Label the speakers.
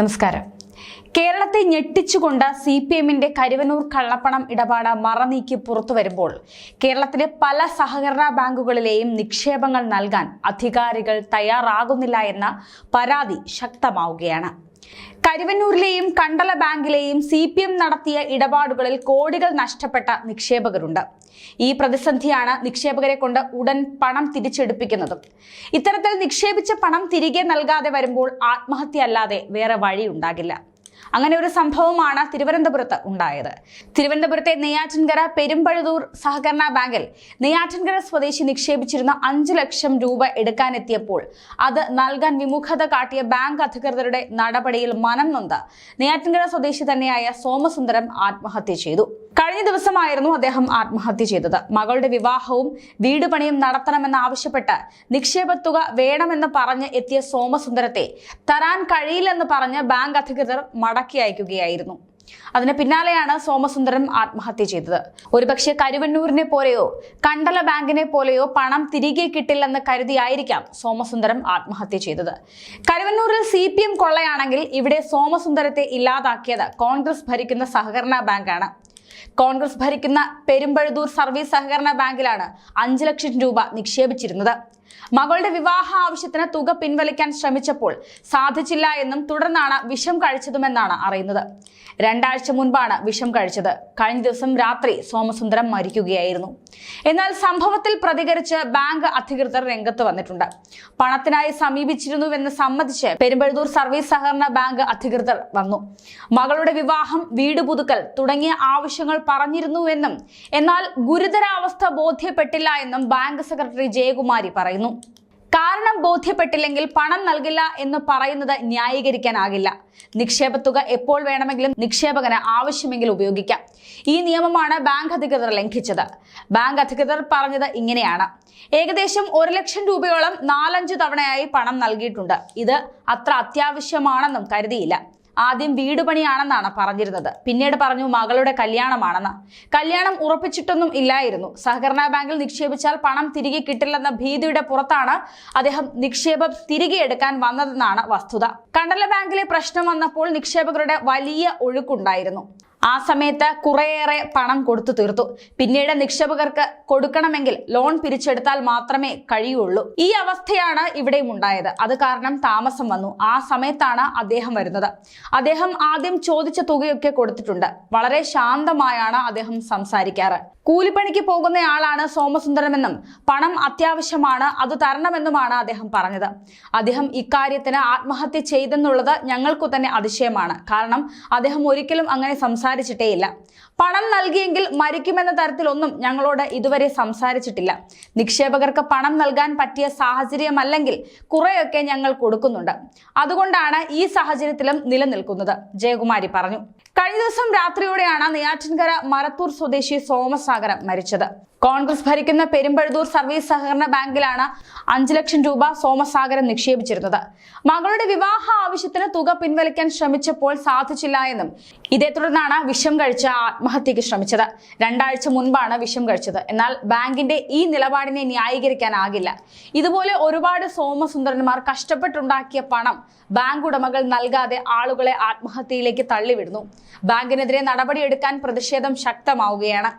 Speaker 1: നമസ്കാരം. കേരളത്തെ ഞെട്ടിച്ചുകൊണ്ട് സി പി എമ്മിന്റെ കരുവനൂർ കള്ളപ്പണം ഇടപാട് മറനീക്കി പുറത്തു വരുമ്പോൾ കേരളത്തിലെ പല സഹകരണ ബാങ്കുകളിലെയും നിക്ഷേപങ്ങൾ നൽകാൻ അധികാരികൾ തയ്യാറാകുന്നില്ല എന്ന പരാതി ശക്തമാവുകയാണ്. കരുവന്നൂരിലെയും കണ്ടല ബാങ്കിലെയും സി പി എം നടത്തിയ ഇടപാടുകളിൽ കോടികൾ നഷ്ടപ്പെട്ട നിക്ഷേപകരുണ്ട്. ഈ പ്രതിസന്ധിയാണ് നിക്ഷേപകരെ കൊണ്ട് ഉടൻ പണം തിരിച്ചെടുപ്പിക്കുന്നതും. ഇത്തരത്തിൽ നിക്ഷേപിച്ച പണം തിരികെ നൽകാതെ വരുമ്പോൾ ആത്മഹത്യ അല്ലാതെ വേറെ വഴിയുണ്ടാകില്ല. അങ്ങനെ ഒരു സംഭവമാണ് തിരുവനന്തപുരത്ത് ഉണ്ടായത്. തിരുവനന്തപുരത്തെ നെയ്യാറ്റിൻകര പെരുമ്പഴുതൂർ സഹകരണ ബാങ്കിൽ നെയ്യാറ്റിൻകര സ്വദേശി നിക്ഷേപിച്ചിരുന്ന അഞ്ചു ലക്ഷം രൂപ എടുക്കാനെത്തിയപ്പോൾ അത് നൽകാൻ വിമുഖത കാട്ടിയ ബാങ്ക് അധികൃതരുടെ നടപടിയിൽ മനം നൊന്ത് നെയ്യാറ്റിൻകര സ്വദേശി തന്നെയായ സോമസുന്ദരം ആത്മഹത്യ ചെയ്തു. കഴിഞ്ഞ ദിവസമായിരുന്നു അദ്ദേഹം ആത്മഹത്യ ചെയ്തത്. മകളുടെ വിവാഹവും വീട് പണിയും നടത്തണമെന്ന് ആവശ്യപ്പെട്ട് നിക്ഷേപത്തുക വേണമെന്ന് പറഞ്ഞ് എത്തിയ സോമസുന്ദരത്തെ തരാൻ കഴിയില്ലെന്ന് പറഞ്ഞ് ബാങ്ക് അധികൃതർ മടക്കി അയക്കുകയായിരുന്നു. അതിന് പിന്നാലെയാണ് സോമസുന്ദരം ആത്മഹത്യ ചെയ്തത്. ഒരുപക്ഷെ കരുവണ്ണൂരിനെ പോലെയോ കണ്ടല ബാങ്കിനെ പോലെയോ പണം തിരികെ കിട്ടില്ലെന്ന് കരുതിയായിരിക്കാം സോമസുന്ദരം ആത്മഹത്യ ചെയ്തത്. കരുവണ്ണൂരിൽ സി പി എം കൊള്ളയാണെങ്കിൽ ഇവിടെ സോമസുന്ദരത്തെ ഇല്ലാതാക്കിയത് കോൺഗ്രസ് ഭരിക്കുന്ന സഹകരണ ബാങ്കാണ്. കോൺഗ്രസ് ഭരിക്കുന്ന പെരുമ്പഴുതൂർ സർവീസ് സഹകരണ ബാങ്കിലാണ് അഞ്ചു ലക്ഷം രൂപ നിക്ഷേപിച്ചിരുന്നത്. മകളുടെ വിവാഹ ആവശ്യത്തിന് തുക പിൻവലിക്കാൻ ശ്രമിച്ചപ്പോൾ സാധിച്ചില്ല എന്നും തുടർന്നാണ് വിഷം കഴിച്ചതുമെന്നാണ് അറിയുന്നത്. രണ്ടാഴ്ച മുൻപാണ് വിഷം കഴിച്ചത്. കഴിഞ്ഞ ദിവസം രാത്രി സോമസുന്ദരം മരിക്കുകയായിരുന്നു. എന്നാൽ സംഭവത്തിൽ പ്രതികരിച്ച് ബാങ്ക് അധികൃതർ രംഗത്ത് വന്നിട്ടുണ്ട്. പണത്തിനായി സമീപിച്ചിരുന്നുവെന്ന് സമ്മതിച്ച് പെരുമ്പഴുതൂർ സർവീസ് സഹകരണ ബാങ്ക് അധികൃതർ വന്നു. മകളുടെ വിവാഹം വീട് പുതുക്കൽ തുടങ്ങിയ ആവശ്യങ്ങൾ പറഞ്ഞിരുന്നുവെന്നും എന്നാൽ ഗുരുതരാവസ്ഥ ബോധ്യപ്പെട്ടില്ല എന്നും ബാങ്ക് സെക്രട്ടറി ജയകുമാരി പറയുന്നു. കാരണം ബോധ്യപ്പെട്ടില്ലെങ്കിൽ പണം നൽകില്ല എന്ന് പറയുന്നത് ന്യായീകരിക്കാനാകില്ല. നിക്ഷേപത്തുക എപ്പോൾ വേണമെങ്കിലും നിക്ഷേപകന് ആവശ്യമെങ്കിൽ ഉപയോഗിക്കാം. ഈ നിയമമാണ് ബാങ്ക് അധികൃതർ ലംഘിച്ചത്. ബാങ്ക് അധികൃതർ പറഞ്ഞത് ഇങ്ങനെയാണ്. ഏകദേശം ഒരു ലക്ഷം രൂപയോളം നാലഞ്ച് തവണയായി പണം നൽകിയിട്ടുണ്ട്. ഇത് അത്ര അത്യാവശ്യമാണെന്നും കരുതിയില്ല. ആദ്യം വീട് പണിയാണെന്നാണ് പറഞ്ഞിരുന്നത്. പിന്നീട് പറഞ്ഞു മകളുടെ കല്യാണമാണെന്ന്. കല്യാണം ഉറപ്പിച്ചിട്ടൊന്നും ഇല്ലായിരുന്നു. സഹകരണ ബാങ്കിൽ നിക്ഷേപിച്ചാൽ പണം തിരികെ കിട്ടില്ലെന്ന ഭീതിയുടെ പുറത്താണ് അദ്ദേഹം നിക്ഷേപം തിരികെ എടുക്കാൻ വന്നതെന്നാണ് വസ്തുത. കണ്ടല ബാങ്കിലെ പ്രശ്നം വന്നപ്പോൾ നിക്ഷേപകരുടെ വലിയ ഒഴുക്കുണ്ടായിരുന്നു. ആ സമയത്ത് കുറേയേറെ പണം കൊടുത്തു തീർത്തു. പിന്നീട് നിക്ഷേപകർക്ക് കൊടുക്കണമെങ്കിൽ ലോൺ പിരിച്ചെടുത്താൽ മാത്രമേ കഴിയുള്ളൂ. ഈ അവസ്ഥയാണ് ഇവിടെയും ഉണ്ടായത്. അത് കാരണം താമസം വന്നു. ആ സമയത്താണ് അദ്ദേഹം വരുന്നത്. അദ്ദേഹം ആദ്യം ചോദിച്ച തുകയൊക്കെ കൊടുത്തിട്ടുണ്ട്. വളരെ ശാന്തമായാണ് അദ്ദേഹം സംസാരിക്കാറ്. കൂലിപ്പണിക്ക് പോകുന്നയാളാണ് സോമസുന്ദരമെന്നും പണം അത്യാവശ്യമാണ് അത് തരണമെന്നുമാണ് അദ്ദേഹം പറഞ്ഞത്. അദ്ദേഹം ഇക്കാര്യത്തിന് ആത്മഹത്യ ചെയ്തെന്നുള്ളത് ഞങ്ങൾക്കു തന്നെ അതിശയമാണ്. കാരണം അദ്ദേഹം ഒരിക്കലും അങ്ങനെ സംസാരിച്ചിട്ടേയില്ല പണം നൽകിയെങ്കിൽ മരിക്കുമെന്ന തരത്തിലൊന്നും ഞങ്ങളോട് ഇതുവരെ സംസാരിച്ചിട്ടില്ല. നിക്ഷേപകർക്ക് പണം നൽകാൻ പറ്റിയ സാഹചര്യമല്ലെങ്കിൽ കുറെയൊക്കെ ഞങ്ങൾ കൊടുക്കുന്നുണ്ട്. അതുകൊണ്ടാണ് ഈ സാഹചര്യത്തിലും നിലനിൽക്കുന്നത് ജയകുമാരി പറഞ്ഞു. കഴിഞ്ഞ ദിവസം രാത്രിയോടെയാണ് നെയ്യാറ്റിൻകര മരത്തൂർ സ്വദേശി സോമസാഗരം മരിച്ചത്. കോൺഗ്രസ് ഭരിക്കുന്ന പെരുമ്പഴുതൂർ സർവീസ് സഹകരണ ബാങ്കിലാണ് അഞ്ചു ലക്ഷം രൂപ സോമസാഗരം നിക്ഷേപിച്ചിരുന്നത്. മകളുടെ വിവാഹ ആവശ്യത്തിന് തുക പിൻവലിക്കാൻ ശ്രമിച്ചപ്പോൾ സാധിച്ചില്ല എന്നും ഇതേ തുടർന്നാണ് വിഷം കഴിച്ച ആത്മഹത്യക്ക് ശ്രമിച്ചത്. രണ്ടാഴ്ച മുൻപാണ് വിഷം കഴിച്ചത്. എന്നാൽ ബാങ്കിന്റെ ഈ നിലപാടിനെ ന്യായീകരിക്കാനാകില്ല. ഇതുപോലെ ഒരുപാട് സോമസുന്ദരന്മാർ കഷ്ടപ്പെട്ടുണ്ടാക്കിയ പണം ബാങ്ക് ഉടമകൾ നൽകാതെ ആളുകളെ ആത്മഹത്യയിലേക്ക് തള്ളിവിടുന്നു. ബാങ്കിനെതിരെ നടപടിയെടുക്കാൻ പ്രതിഷേധം ശക്തമാവുകയാണ്.